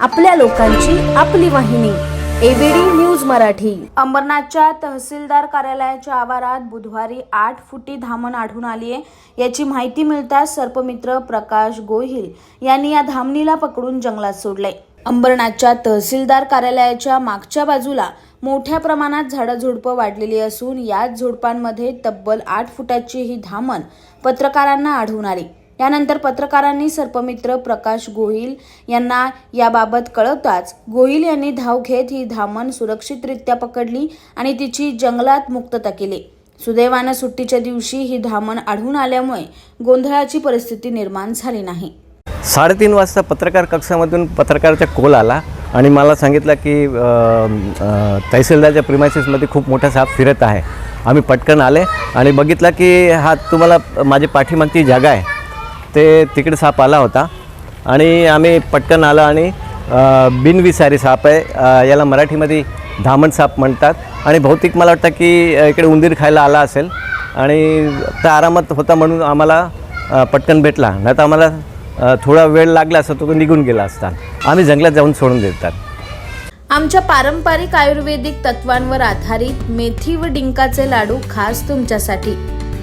आपल्या लोकांची आपली वाहिनी एबीडी न्यूज मराठी. अंबरनाथच्या तहसीलदार कार्यालयाच्या आवारात बुधवारी आठ फुटी धामण आढळून आली आहे याची माहिती मिळताच सर्पमित्र प्रकाश गोहिल यांनी या धामणीला पकडून जंगलात सोडले. अंबरनाथच्या तहसीलदार कार्यालयाच्या मागच्या बाजूला मोठ्या प्रमाणात झाडझुडपं वाढलेली असून याच झुडपांमध्ये तब्बल आठ फुटाची ही धामण पत्रकारांना आढळून आली. यानंतर पत्रकारांनी सर्पमित्र प्रकाश गोहिल यांना याबाबत कळवताच गोहिल यांनी धाव घेत ही धामण सुरक्षितरित्या पकडली आणि तिची जंगलात मुक्तता केली. सुदैवानं सुट्टीच्या दिवशी ही धामण आढळून आल्यामुळे गोंधळाची परिस्थिती निर्माण झाली नाही. साडेतीन वाजता पत्रकार कक्षामधून पत्रकाराचा कॉल आला आणि मला सांगितलं की तहसीलदारच्या प्रिमायसेसमध्ये खूप मोठा साप फिरत आहे. आम्ही पटकन आले आणि बघितलं की हा तुम्हाला माझ्या पाठीमागची जागा आहे. ते तिकडे साप आला होता. आणि आम्ही पटकन आलो आणि बिनविसारी साप आहे. याला मराठीमध्ये धामण साप म्हणतात. आणि भौतिक मला वाटतं की इकडे उंदीर खायला आला असेल. आणि त्या आरामात होता म्हणून आम्हाला पटकन भेटला. नाही तर आम्हाला थोडा वेळ लागला असता तो निघून गेला असता. आम्ही जंगलात जाऊन सोडून देतात. आमच्या पारंपरिक आयुर्वेदिक तत्वांवर आधारित मेथी व डिंकाचे लाडू खास तुमच्यासाठी.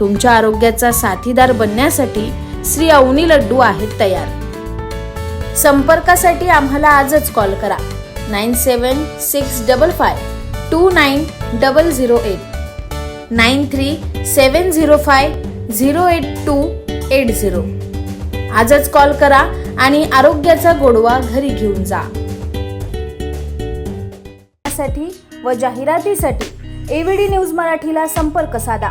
तुमच्या आरोग्याचा साथीदार बनण्यासाठी श्री अवनी लड्डू आहेत तयार. संपर्कासाठी आम्हाला आजच कॉल करा. Nine seven six double five two nine double zero eight. Nine three seven zero five zero eight two eight zero. आजच कॉल करा आणि आरोग्याचा गोडवा घरी घेऊन जा. साठी व जाहिरातीसाठी एव्हीडी न्यूज मराठीला संपर्क साधा.